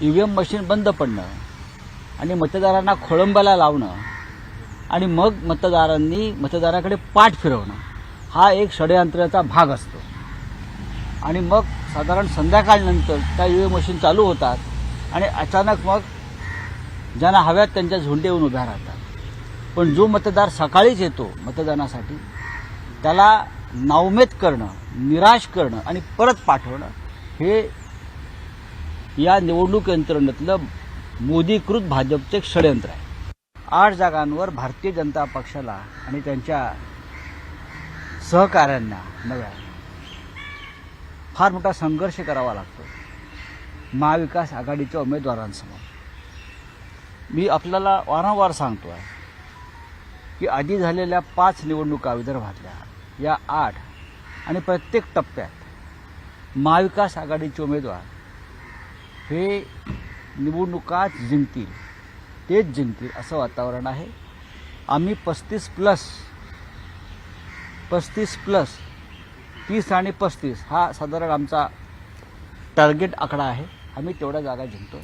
EVM M machine बंद पडणं आणि मतदारांना खोळंबाला लावणं आणि मग मतदारांनी मतदाराकडे पाठ फिरवणं हा एक षडयंत्राचा भाग असतो. आणि मग साधारण संध्याकाळनंतर त्या ई एम मशीन चालू होतात आणि अचानक मग ज्यांना हव्यात त्यांच्या झुंडे येऊन उभ्या राहतात. पण जो मतदार सकाळीच येतो मतदानासाठी त्याला नावमेद करणं निराश करणं आणि परत पाठवणं हे या निवडणूक यंत्रणेतलं मोदीकृत भाजपचे एक षडयंत्र आहे. आठ जागांवर भारतीय जनता पक्षाला आणि त्यांच्या सहकाऱ्यांना नव्या फार मोठा संघर्ष करावा लागतो. महाविकास आघाडीच्या उमेदवारांसमोर. मी आपल्याला वारंवार सांगतो आहे की आधी झालेल्या पाच निवडणुका विदर्भातल्या या आठ आणि प्रत्येक टप्प्यात महाविकास आघाडीचे उमेदवार हे निवडणुकाच जिंकतील तेच जिंकतील असं वातावरण आहे. आम्ही पस्तीस प्लस पस्तीस प्लस तीस आणि पस्तीस हा साधारण आमचा टार्गेट आकडा आहे. आम्ही तेवढ्या जागा जिंकतो